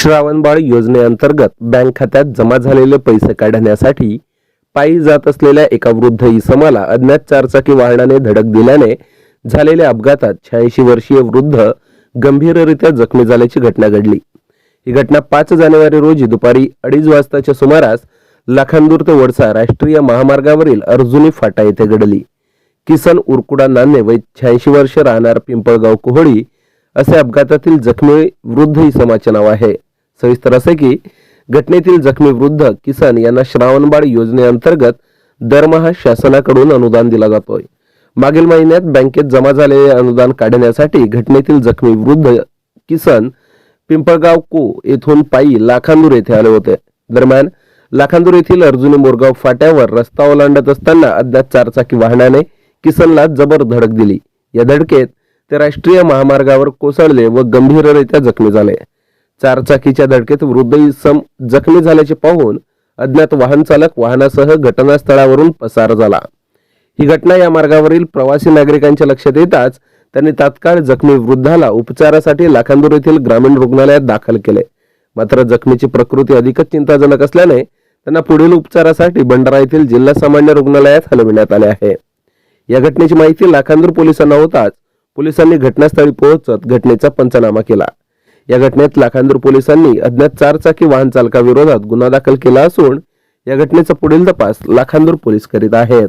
श्रावणबाळ योजनेअंतर्गत बँक खात्यात जमा झालेले पैसे काढण्यासाठी पायी जात असलेल्या एका वृद्ध इसमाला अज्ञात चारचाकी वाहनाने धडक दिल्याने झालेल्या अपघातात शहाऐंशी वर्षीय वृद्ध गंभीररित्या जखमी झाल्याची घटना घडली. ही घटना पाच जानेवारी रोजी दुपारी अडीच वाजताच्या सुमारास लाखांदूर ते वडसा राष्ट्रीय महामार्गावरील अर्जुनी फाटा येथे घडली. किसन उरकुडा नान्ने वय शहाऐंशी वर्ष राहणार पिंपळगाव कोहळी असे अपघातातील जखमी वृद्ध इसमाचे नाव आहे. सविस्तर असे की घटनेतील जखमी वृद्ध किसन यांना श्रावणबाळ योजनेअंतर्गत दरमहा शासनाकडून अनुदान दिला जातोय. मागील महिन्यात बँकेत जमा झालेले अनुदान काढण्यासाठी घटनेतील जखमी वृद्ध किसन पिंपळगाव को येथून पायी लाखांदूर येथे आले होते. दरम्यान लाखांदूर येथील अर्जुनी मोरगाव फाट्यावर रस्ता ओलांडत असताना अज्ञात चारचाकी वाहनाने किसनला जबर धडक दिली. या धडकेत ते राष्ट्रीय महामार्गावर कोसळले व गंभीररित्या जखमी झाले. चारचाकीच्या धडकेत वृद्ध सम जखमी झाल्याचे पाहून अज्ञात वाहन चालक वाहनासह घटनास्थळावरून पसार झाला. ही घटना या मार्गावरील प्रवासी नागरिकांच्या लक्षात येताच त्यांनी तात्काळ जखमी वृद्धाला उपचारासाठी लाखांदूर येथील ग्रामीण रुग्णालयात दाखल केले. मात्र जखमीची प्रकृती अधिकच चिंताजनक असल्याने त्यांना पुढील उपचारासाठी भंडारा येथील जिल्हा सामान्य रुग्णालयात हलविण्यात आले आहे. या घटनेची माहिती लाखांदूर पोलिसांना होताच पोलिसांनी घटनास्थळी पोहोचत घटनेचा पंचनामा केला. या घटनेत लाखांदूर पोलिसांनी अज्ञात चारचाकी वाहन चालकाविरोधात गुन्हा दाखल केला असून या घटनेचा पुढील तपास लाखांदूर पोलीस करीत आहेत.